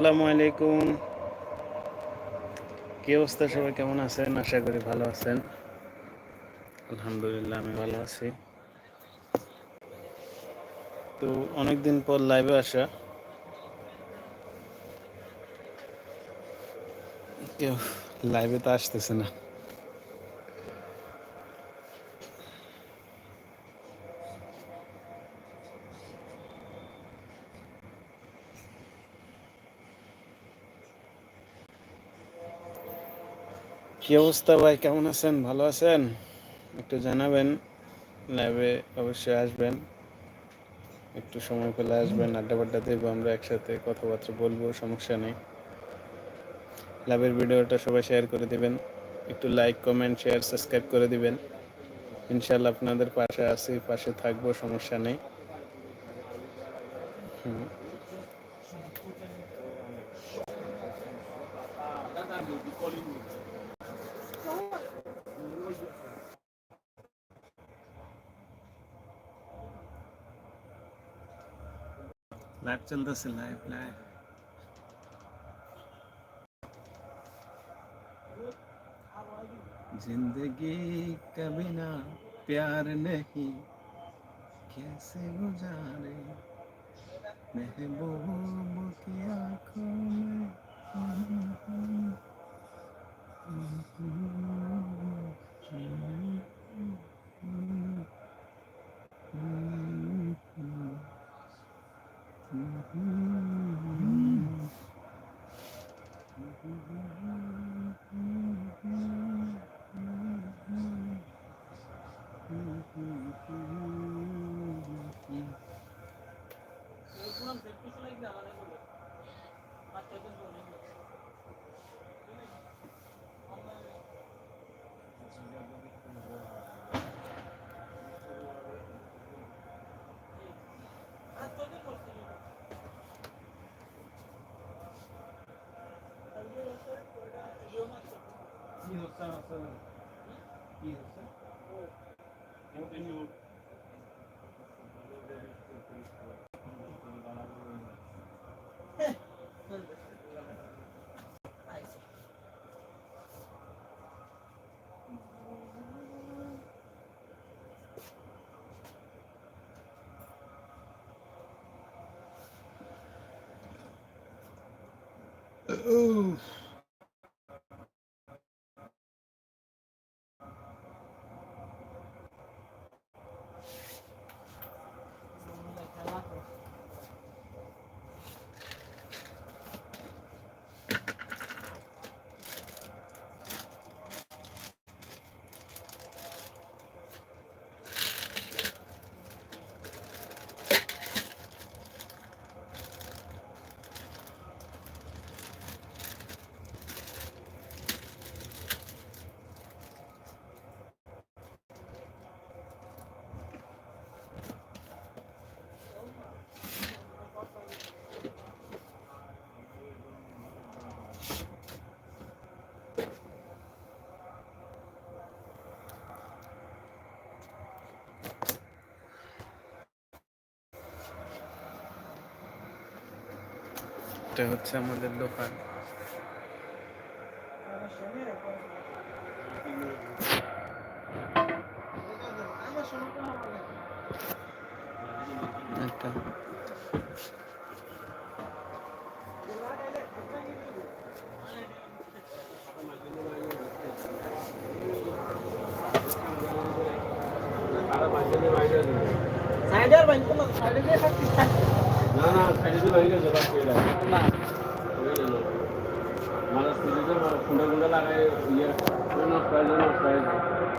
আসসালামু আলাইকুম। কি অবস্থা সবাই? কেমন আছেন? আশা করি ভালো আছেন। আলহামদুলিল্লাহ, আমি ভালো আছি। তো অনেকদিন পর লাইভে আসা। কেউ লাইভে তো আসতেছে না। কি অবস্থা ভাই? কেমন আছেন? ভালো আছেন? একটু জানাবেন। লাইভে অবশ্যই আসবেন। একটু সময় পেলে আসবেন। আড্ডা বাড্ডা দেবো আমরা একসাথে। কথাবার্তা বলব, সমস্যা নেই। লাইভের ভিডিওটা সবাই শেয়ার করে দিবেন। একটু লাইক কমেন্ট শেয়ার সাবস্ক্রাইব করে দিবেন। ইনশাল্লাহ আপনাদের পাশে আছি, পাশে থাকব, সমস্যা নেই। হুম। लाइव चलता लाइव लाइव ज़िंदगी कभी ना प्यार नहीं कैसे गुजारे महबूब की आँखों Mm-hmm. স্যার স্যার কি হচ্ছে Oof. এটা হচ্ছে আমাদের দোকান। সাইডের বাইক তো সাইডে দিয়ে থাকতিস না না সাইডে দিয়ে বাইরে যাবা কইলা না মানে সিরিজের ফুন্ডা গুন্ডা লাগায় ইয়ে হয় হয়